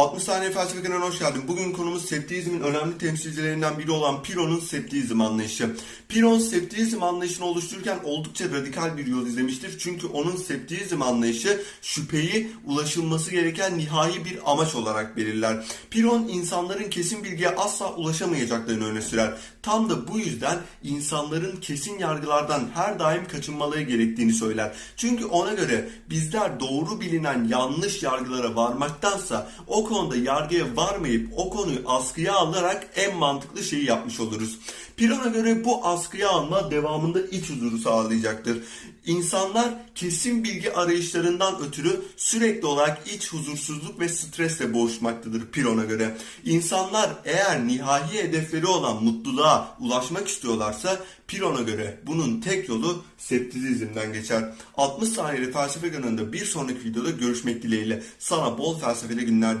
60 saniye felsefe kanalına hoş geldin. Bugün konumuz septizmin önemli temsilcilerinden biri olan Piro'nun septizm anlayışı. Piron septizm anlayışını oluştururken oldukça radikal bir yol izlemiştir. Çünkü onun septizm anlayışı şüpheyi ulaşılması gereken nihai bir amaç olarak belirler. Piron insanların kesin bilgiye asla ulaşamayacaklarını öne sürer. Tam da bu yüzden insanların kesin yargılardan her daim kaçınmaları gerektiğini söyler. Çünkü ona göre bizler doğru bilinen yanlış yargılara varmaktansa o konuda yargıya varmayıp o konuyu askıya alarak en mantıklı şeyi yapmış oluruz. Piron'a göre bu askıya alma devamında iç huzuru sağlayacaktır. İnsanlar kesin bilgi arayışlarından ötürü sürekli olarak iç huzursuzluk ve stresle boğuşmaktadır Piron'a göre. İnsanlar eğer nihai hedefleri olan mutluluğa ulaşmak istiyorlarsa Piron'a göre bunun tek yolu septizmden geçer. 60 saniyeli felsefe kanalında bir sonraki videoda görüşmek dileğiyle. Sana bol felsefeli günler